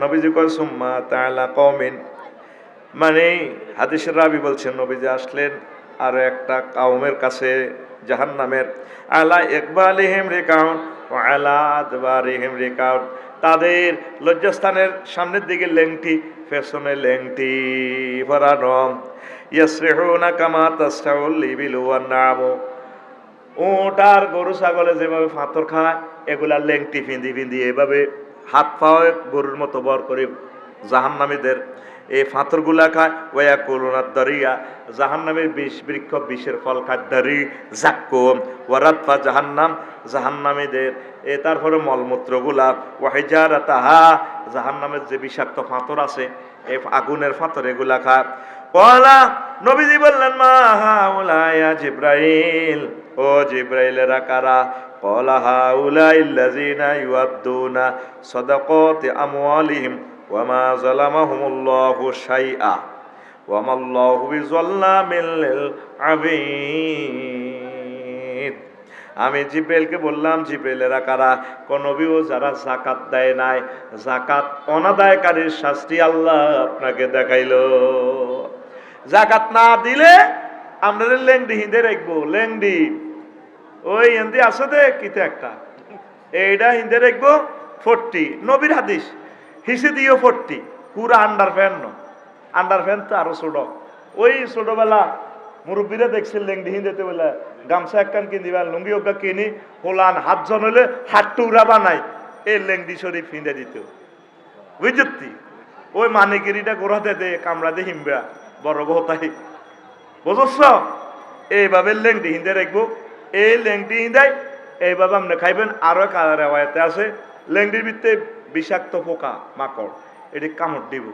নবীজি কয়, সুম্মা তাআলা কওমিন। মানে হাদিসের রাবি বলছেন, নবীজি আসলেন আর একটা কাউমের কাছে, জাহান্নামের। আলা ইকবালিহিম রিকাউন ওয়া আলা আদবারিহিম রিকাউন। তাদের লজ্জাস্থানের সামনের দিকে লেংটি, পেছনে লেংটি ভরানো। ইয়াসরিহুনা কামা তাসরাউল লিবিল ওয়ান নামু। উট আর গরু, ছাগলে যেভাবে ফাঁতর খায় এগুলা লেংটি ফিন্দি ফিন্দি এভাবে হাত পাও গরুর মতো বর করে জাহান্নামীদের। এই ফাঁতরগুলা খায়, ওয়া কুলুনার দরিয়া, জাহান্নামের বিষ বৃক্ষ বিষের ফল খায় দরি জাক্কুম ওয়ারাতফা জাহান্নাম, জাহান্নামীদের। এ তারপরে মলমূত্রগুলা ওয়াহিজারা তাহা জাহান্নামের যে বিষাক্ত ফাঁতর আছে এই আগুনের ফাঁতর এগুলা খায়। কলা, নবীজি বললেন, মা হাউলায়া জিব্রাইল, ও জিব্রাইলেরা কারা? কলা হাউলাইল্লাযিনা ইউআদ্দুনা সাদাকাতি আমওয়ালিহিম ওয়ামা যালামাহুমুল্লাহু শাইআ ওয়ামা আল্লাহু বিযাল্লামিল লিল আবিদ আমি জিব্রাইলকে বললাম, জিব্রাইলেরা কারা? কোন নবীও যারা জাকাত দেয় নাই জাকাত অনাদায়কারীর শাস্তি আল্লাহ আপনাকে দেখাইলো। জাকাত না দিলে আমরা লেংডি হিন্দে রাখব, লেংডি। ওই হিন্দি আছে দে, কিতে একটা। এইটা হিন্দে রাখব ফোরটি। নবীর হাদিস, হিসে দিও ফোরটি। পুরা আন্ডার ফ্যান ন। আন্ডার ফ্যান তো আরও ছোট। ওই ছোটবেলা মুরব্বীরা দেখছিল লেংডি হিন্দিতে বলে, গামছা একখান কিনদিবা লুঙ্গি ওগা কিনি, হোলান হাত জন হলে হাত টুরা বানাই। এই লেংডি শরীফ হিন্দে দিত বুঝতি? ওই মানিকিরিটা গোড়াতে দে কামড়াতে হিমবা বড় গোতাই বুঝছ এইভাবে লেংডি হিন্দে রাখব। এই লেংটি হিন্দাই এইভাবে আপনি খাইবেন। আরও কালার রেওয়ায়তে আছে। লেংটির ভিত্তে বিষাক্ত পোকা, মাকড়। এটি কামড় দিব।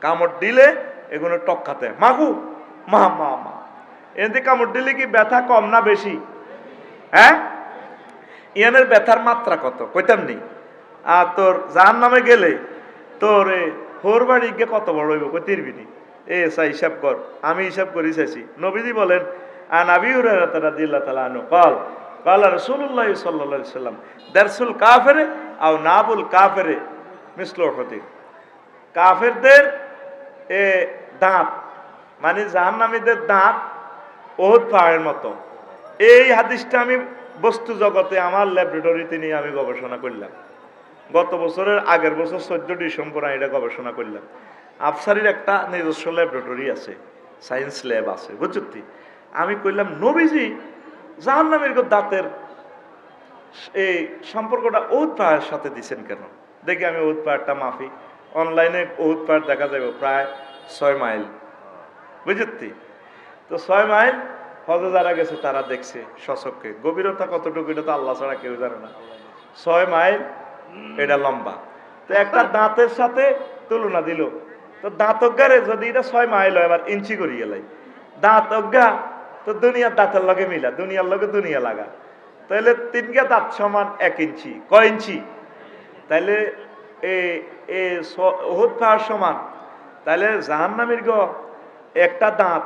কামড় দিলে এগুলো টক্কাতে মাগু, মা মা মা। এতে কামড় দিলে কি ব্যথা কম না বেশি? হ্যাঁ? ইয়ানের ব্যথার মাত্রা কত? কইতাম নি। আর তোর জাহান নামে গেলে তোর এ হোর বাড়ি গিয়ে কত বড় হইব? কই তিরবিনি এ সা হিসাব কর। আমি হিসাব করি চাইছি। নবীজি বলেন আন আবি হুরায়রা রাদিয়াল্লাহু তাআলা আনহু قال قال رسول الله صلى الله عليه وسلم درس الكافر او ناب الكافر مثل احد কাফেরদের এ দাঁত মানে জাহান্নামীদের দাঁত ওহুদ পাহাড়ের মতো এই হাদিসটা আমি বস্তু জগতে আমার ল্যাবরেটরিতে নিয়ে আমি গবেষণা করলাম গত বছরের আগের বছর চোদ্দ ডিসেম্বর আমি এটা গবেষণা করলাম আফসারির একটা নিজস্ব ল্যাবরেটরি আছে সায়েন্স ল্যাব আছে বুঝছি আমি কইলাম, নবীজি, জাহান্নামের গো দাঁতের এই সম্পর্কটা ওত পাহাড়ের সাথে দিছেন কেন? দেখি আমি ওত পাহাড়টা মাফি। অনলাইনে ওত পাহাড় দেখা যাবে প্রায় ছয় মাইল। বুঝতি তো? ছয় মাইল হজে যারা গেছে, তারা দেখছে শশককে গভীরতা কতটুকু, এটা তো আল্লাহ ছাড়া কেউ জানে না। ছয় মাইল, এটা লম্বা। তো একটা দাঁতের সাথে তুলনা দিল। তো দাঁত অজ্ঞারে যদি এটা ছয় মাইল হয়, আবার ইঞ্চি করি গেলাই দাঁত অজ্ঞা তো দুনিয়ার দাঁতের লগে মিলা দুনিয়ার লগে দুনিয়া লাগা। তাহলে তিনটা দাঁত সমান এক ইঞ্চি ক ইঞ্চি? তাহলে ওহুদ পাহাড় সমান। তাহলে জাহান্নামীর গ একটা দাঁত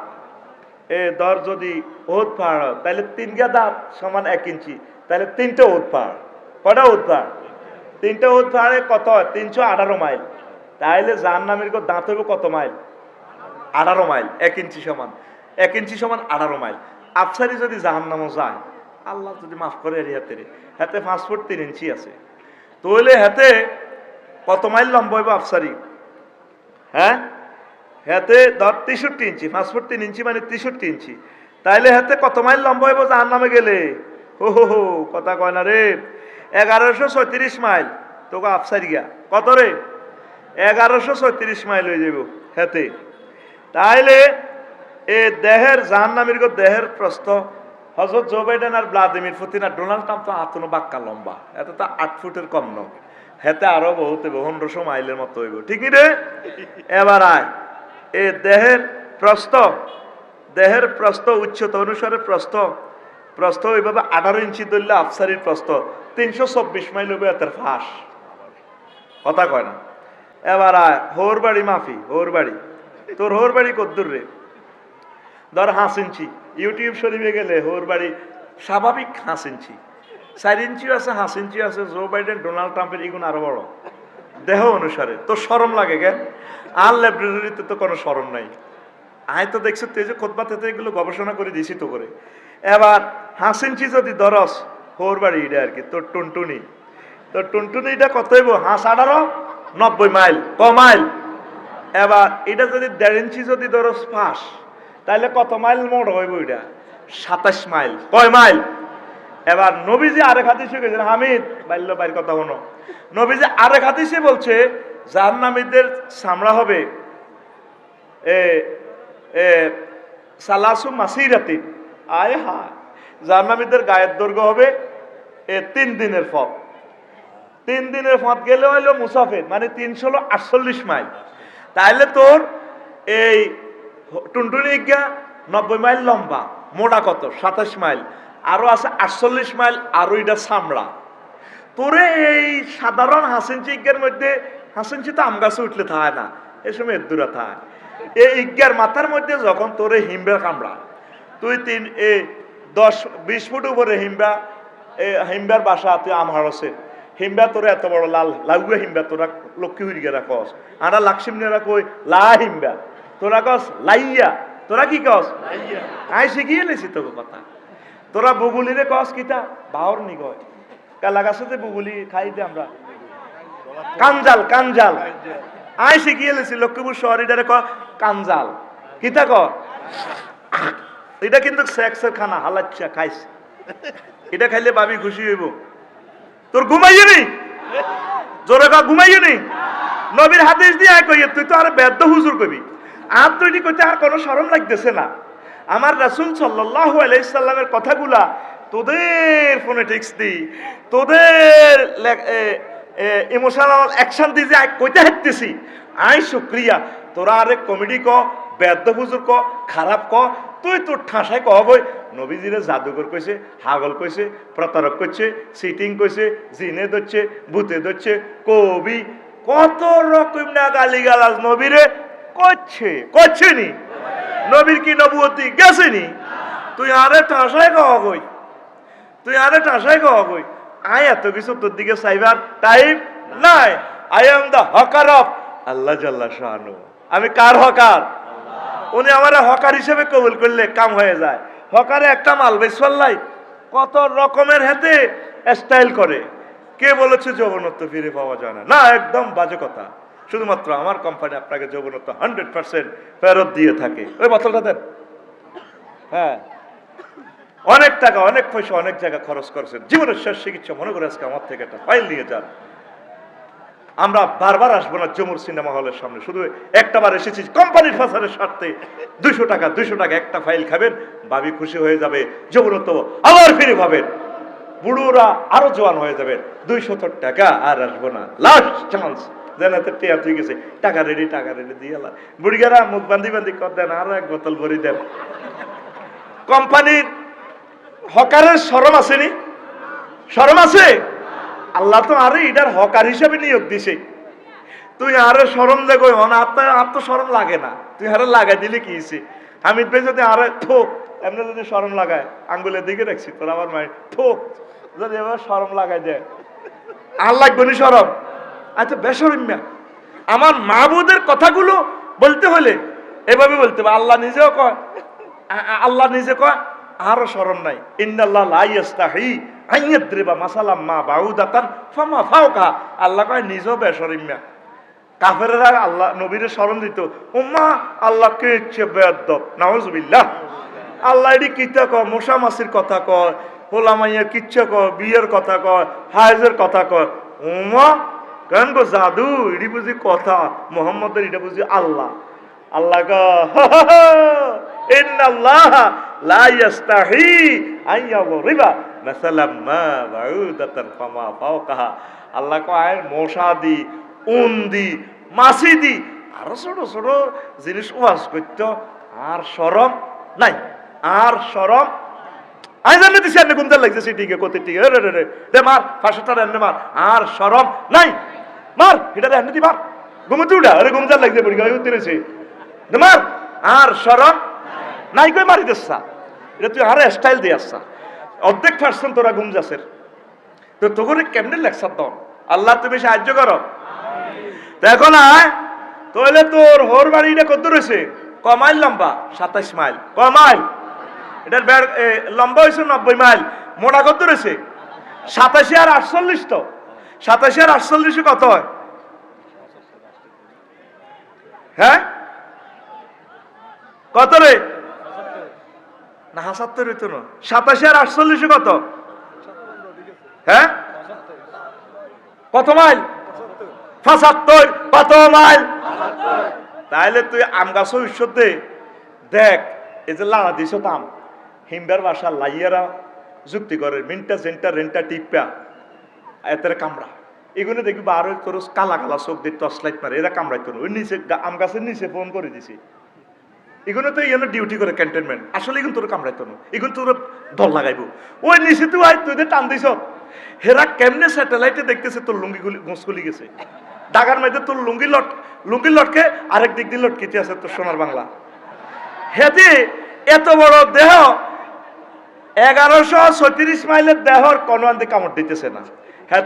এ দর যদি ওহুদ পাহাড় হয়, তাহলে তিনটা দাঁত সমান এক ইঞ্চি। তাহলে তিনটে ওহুদ পাহাড়। কটা ওহুদ পাহাড়? তিনটে ওহুদ পাহাড়ে কত তিনশো আঠারো মাইল। তাহলে জাহান্নামীর গ দাঁত হইব কত মাইল? আঠারো মাইল এক ইঞ্চি সমান। এক ইঞ্চি সমান আঠারো মাইল। আফসারি যদি জাহান্নামও যায়, আল্লাহ যদি মাফ করে হাতে হাতে পাঁচ ফুট তিন ইঞ্চি আছে। তাহলে হাতে কত মাইল লম্বা হইব আফসারি? হ্যাঁ? হাতে ধর তেষট্টি ইঞ্চি, পাঁচ ফুট তিন ইঞ্চি মানে তেষট্টি ইঞ্চি। তাইলে হাতে কত মাইল লম্বা হইব জাহান নামে গেলে? হো হো হো, কথা কয় না রে। এগারোশো ছয়ত্রিশ মাইল। তোকে আফসারি গিয়া। কত রে? এগারোশো ছয়ত্রিশ মাইল হয়ে যাব হেতে। তাইলে এ দেহের জাহান্নামীর গো দেহের প্রস্থ। হজরত জো বাইডেন আর ভ্লাদিমির পুতিন আর ডোনাল্ড ট্রাম্প তো আতনো বাক্কা লম্বা। এত তো আট ফুটের কম ন হেতে আরও বহুত পনেরোশো মাইলের মতো হইব। ঠিক রে? এবার আয়। এ দেহের প্রস্থ দেহের প্রস্থ, উচ্চতা অনুসারে প্রস্থ। প্রস্থ ওইভাবে আঠারো ইঞ্চি ধরলে আফসারির প্রস্থ। তিনশো চব্বিশ মাইল হইব এতের ফাঁস। কথা কয় না। এবার আয়। হোর বাড়ি মাফি হোর বাড়ি তোর হোর বাড়ি কদ্দুর রে? ধর হাঁস ইঞ্চি। ইউটিউব শরীফে গেলে হোর বাড়ি স্বাভাবিক হাঁস ইঞ্চি। চার ইঞ্চিও আছে, হাঁস ইঞ্চিও আছে জো বাইডেন ডোনাল্ড ট্রাম্পের এগুলো আরও বড়। দেহ অনুসারে। তো সরম লাগে কেন? আর লাইব্রেরিতে তো কোনো সরম নাই। আয় তো দেখছ, তুই যে খোদবাতে তো এগুলো গবেষণা করে দিছি তো করে। এবার হাসিনচি যদি দরস হোর বাড়ি এটা আর কি, তোর টুনটুনি। তোর টুনটুনিটা কত হইব? হাঁস আঠারো, নব্বই মাইল, ক মাইল? এবার এটা যদি দেড় ইঞ্চি যদি দরস ফাঁস। তাহলে কত মাইল মোট হইব এটা? সাতাশ মাইল। কয় মাইল? এবার নবীজি আরেক হাদিসে গেছেন, হামিদ বাল্য বাইর কথা হনো নবীজি আরেক হাদিসে বলছে, জাহান্নামীদের চামড়া হবে এ এ, সালাসু মাসিরাতি। আয় হা জাহান্নামীদের গায়ের দৈর্ঘ্য হবে এ, তিন দিনের পথ। তিন দিনের পথ গেলে হইল মুসাফির মানে তিনশো আটচল্লিশ মাইল। তাহলে তোর এই টুনটুনি ইজ্ঞা নব্বই মাইল লম্বা, মোটা কত? সাতাশ মাইল। আরও আছে আটচল্লিশ মাইল, আরও এটা চামড়া। তোরে এই সাধারণ হাসিনচি ইজ্ঞার মধ্যে হাসিনচি তো আম গাছে উঠলে থাকে না এই সময় দূরে থাকে এই ইজ্ঞার মাথার মধ্যে যখন তোরে হিমবের কামড়া, তুই তিন, এ দশ, বিশ ফুট উপরে হিমবা এ হিমবার বাসা তুই আমার আছে হিমবা তোরা এত বড় লাল লাগুয়া হিমবা তোরা লক্ষ্মী হইগেরা কস আরা লাক্সিমনেরা কই লা হিমবা তোরা কস লাইয়া। তোরা কি কস? আই শিখিয়ে লেছি তোকে কথা। তোরা বুগুলিরে কস কিতা? বাহর নি কয় কালা গাছে বুগুলি খাইতে আমরা। কাঞ্জাল কাঞ্জাল। আই শিখিয়ে লেছি লক্ষ্মীপুর শহর ক কাঞ্জাল। কিতা ক এটা কিন্তু সেক্সের খানা হালাচ্ছা খাইস এটা খাইলে বাবি খুশি হইব। তোর ঘুমাইয়ে নি? জোরে কা ঘুমাইয়ে নি? নবীর হাদিস দিয়ে আয় কইয়ে তুই তো আর বেদ্য হুজুর কবি। আর তৈরি করতে আর কোনো সরম লাগতেছে না। আমার রাসূল সাল্লাল্লাহু আলাইহি সাল্লামের কথাগুলা তোদের ফোনেটিক্স দি তোদের ইমোশনাল অ্যাকশন দিয়ে যে কইতে হাঁটতেছি। আই শুক্রিয়া, তোরা আরে কমেডি ক বেদ্য হুজুর ক, খারাপ ক, তুই তোর ঠাসায় কহ বই নবীজিরে জাদুঘর কইছে, হাগল কইছে, প্রতারক কইছে সিটিং কইছে, জিনে ধরছে, ভূতে ধরছে, কবি, কত রকম না গালি গালাজ নবীরে করছে করছে নি নবীর কি নবুয়তি? গেছে নি তুই আরে ঠাসায় কহ কই? তুই আরে ঠাসায় কহ কই? আয়, এত কিছু তোর দিকে চাইবার টাইম নাই। I am the hawker of আল্লাহ জাল্লা শাহানু। আমি কার হকার? উনি আমার হকার হিসেবে কবুল করলে কাম হয়ে যায়। হকারে একটা মাল বেসল্লাই কত রকমের হাতে স্টাইল করে। কে বলেছে যৌবনত্ব ফিরে পাওয়া যায় না? না, একদম বাজে কথা। শুধুমাত্র আমার কোম্পানি আপনাকে যৌবনত্ব হান্ড্রেড পার্সেন্ট ফেরত দিয়ে থাকে। ওই বোতলটা দেন। হ্যাঁ। অনেক টাকা, অনেক পয়সা, অনেক জায়গা খরচ করেছেন। জীবনের শেষ চিকিৎসা, মনে করে আজকে আমার থেকে একটা ফাইল নিয়ে যান। আমরা বারবার আসব না জমুর সিনেমা হলের সামনে। শুধু একটা বার এসেছি কোম্পানির ফাসারের স্বার্থে। দুইশো টাকা দুইশো টাকা একটা ফাইল খাবেন ভাবি খুশি হয়ে যাবে যমুরত আবার ফিরে পাবেন। বুড়োরা আরও জোয়ান হয়ে যাবে দুইশত টাকা আর আসব না। লাস্ট চান্স তুই গেছে। টাকা রেডি টাকা রেডি দিয়ে এলা বুড়িগারা মুখ বান্ধি বান্ধি কর, দেন এক বোতল ভরি দেন। কোম্পানির হকারের আসেনি? আছে? আল্লাহ তো আরে এটার হকার হিসেবে নিয়োগ দিছে। তুই আরে সরম দেখো আপনার আর তো সরম লাগে না। তুই আরে লাগাই দিলে কি হয়েছে হামিদ ভাই যদি আরে, থো, এমনি যদি সরম লাগায়, আঙ্গুলের দিকে রাখছি তোর আমার মায়ের, থো, যদি এবার সরম লাগাই দেয়। আর লাগবে নি সরম আচ্ছা বেসরম্যা। আমার মাহবুদের কথাগুলো বলতে হলে এভাবে বলতে হবে। আল্লাহ নিজেও কয় আল্লাহ নিজে কয়, আরও স্মরণ নাই। ইন্নাল্লাহ লা ইয়াস্তাহি আইয়াদ্রিবা মাসালাম মা আল্লাহ কয় আল্লাহ দিত। আল্লাহ আল্লাহ মশা কথা কয় হোলামাইয়া কিচ্ছা কয়, বিয়ের কথা কয়, হায়েজের কথা কয়। উম্মা কেন গো জাদু? এটি বুঝি কথা। মোহাম্মদের এটা বুঝি আল্লাহ। আল্লাহ গো আল্লাহ দি দি, মাছি দি। আরও সরম নাই। আর সরম আমি জানি দিছি আপনি গুমজার লাগছে কত টিকে আর সরম নাই। মার, এটা রে এমনি মার। ঘুমতে উঠা, আরে গুমজার লাগছে বুড়ি গায়ে উঠতেছে মার, আর সরম নাই কই মারি দেসা এটা তুই আরে স্টাইল দিয়ে আসছা। অর্ধেক পার্সেন্ট তোরা গুমজাসের তো তোকে কেমনে লেকচার দাও আল্লাহ তুমি সাহায্য করো। এখন আয়, তাহলে তোর হোর বাড়িটা কত রয়েছে? ক মাইল লম্বা? সাতাইশ মাইল। ক মাইল? এটার লম্বা হয়েছে নব্বই মাইল। মোটা কত রয়েছে? সাতাশি আর আটচল্লিশ তো। সাতাশি আর আটচল্লিশে কত হয়? হ্যাঁ? কত রে? না হাসাত্তর হইতো না। সাতাশি আর আটচল্লিশে কত? হ্যাঁ? কত মাইল? পঁচাত্তর। কত মাইল? তাহলে তুই আম গাছও ঈশ্বর দে। দেখ, এই যে লাড়া দিছ তাম, হিমবার বাসা লাইয়ারা যুক্তি করে, মিনটা জেনটা রেন্টা টিপা এতের কামড়া। এগুলো দেখবি হয়ে তোর কালা কালা চোখ দিয়ে টর্চ লাইট মারে, এরা কামড়াইতো না ওই নিচে আম গাছের নিচে ফোন করে দিছি। এগুলো তো ইয়ানো ডিউটি করে ক্যান্টনমেন্ট আসলে এগুলো তোর কামড়াইতো না এগুলো তোর দল লাগাইবো। ওই নিচে তুই আয়, তুই টান দিছ। হেরা কেমনে স্যাটেলাইটে দেখতেছে তোর লুঙ্গি গুলি গোঁসগুলি গেছে। ডাগার মধ্যে তোর লুঙ্গি লট লুঙ্গি লটকে আরেক দিক দিয়ে লটকেতে আছে তোর সোনার বাংলা। হেতে এত বড় দেহ, এগারোশো ছত্রিশ মাইলের দেহর কোনো কামড় দিতেছে না। হ্যাঁ